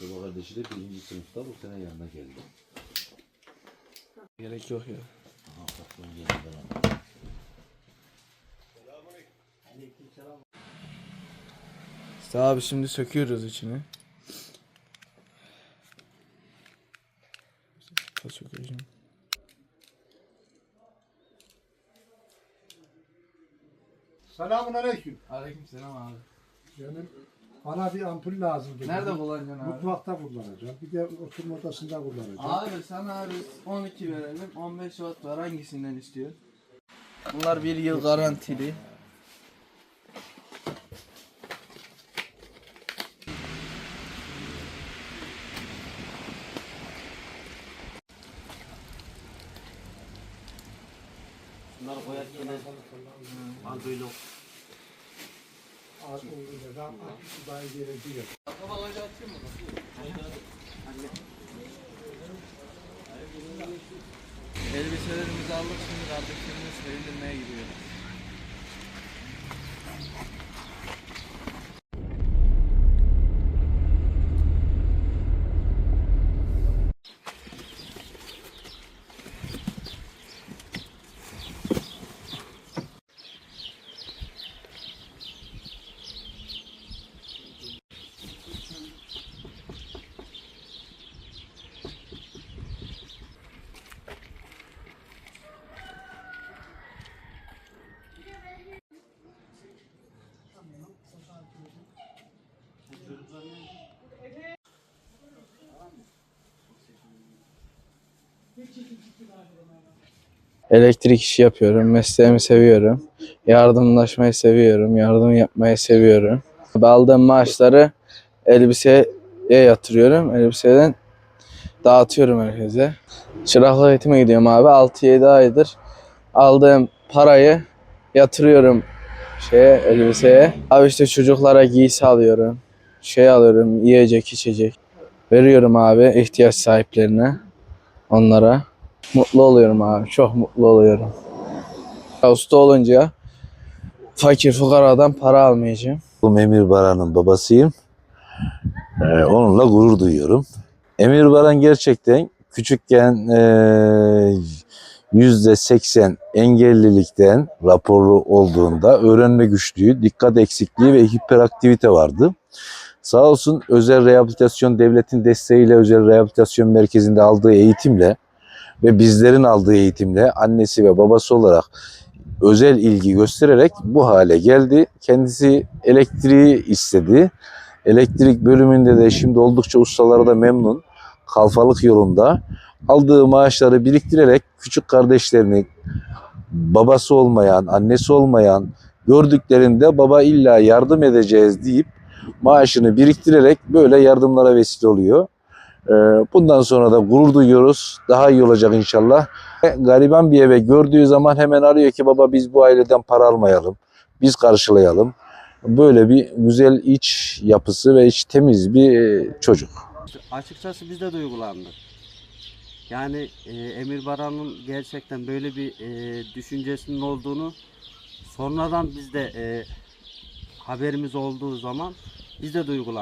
Baba kardeşi de birinci sınıfta bu sene yanına geldi. Gerek yok ya. Aha patron geldi bana. İşte abi şimdi söküyoruz içini. Sökeceğim. Selamun aleyküm. Aleykümselam abi. Benim bana bir ampul lazım. dedi. Nerede kullanacaksın abi? Mutfakta kullanacağım. Bir de oturma odasında kullanacağım. Abi sana abi 12 verelim. 15 watt var. Hangisinden istiyor? Bunlar bir yıl garantili. Bunları koyarken al böyle gerekiyor. Elbiselerimizi aldık şimdi kardeşlerimiz sevindirmeye gidiyoruz. Elektrik işi yapıyorum. Mesleğimi seviyorum. Yardımlaşmayı seviyorum. Yardım yapmayı seviyorum. Aldığım maaşları elbiseye yatırıyorum. Elbiseden dağıtıyorum herkese. Çıraklık eğitime gidiyorum abi. 6-7 aydır aldığım parayı yatırıyorum şeye elbiseye. Abi işte çocuklara giysi alıyorum. Şey alıyorum yiyecek içecek. Veriyorum abi ihtiyaç sahiplerine onlara. Mutlu oluyorum abi. Çok mutlu oluyorum. Usta olunca fakir fukaradan para almayacağım. Bu Emir Baran'ın babasıyım. Ee, onunla gurur duyuyorum. Emir Baran gerçekten küçükken eee, yüzde seksen engellilikten raporlu olduğunda öğrenme güçlüğü, dikkat eksikliği ve hiperaktivite vardı. Sağ olsun özel rehabilitasyon devletin desteğiyle özel rehabilitasyon merkezinde aldığı eğitimle ve bizlerin aldığı eğitimle annesi ve babası olarak özel ilgi göstererek bu hale geldi. Kendisi elektriği istedi. Elektrik bölümünde de şimdi oldukça ustaları da memnun. Kalfalık yolunda aldığı maaşları biriktirerek küçük kardeşlerini babası olmayan, annesi olmayan gördüklerinde baba illa yardım edeceğiz deyip maaşını biriktirerek böyle yardımlara vesile oluyor. Ee, Bundan sonra da gurur duyuyoruz. Daha iyi olacak inşallah. Gariban bir eve gördüğü zaman hemen arıyor ki baba biz bu aileden para almayalım. Biz karşılayalım. Böyle bir güzel iç yapısı ve iç temiz bir çocuk. Açıkçası biz de duygulandık. Yani e, Emir Baran'ın gerçekten böyle bir e, düşüncesinin olduğunu sonradan biz de e, haberimiz olduğu zaman biz de duygulandık.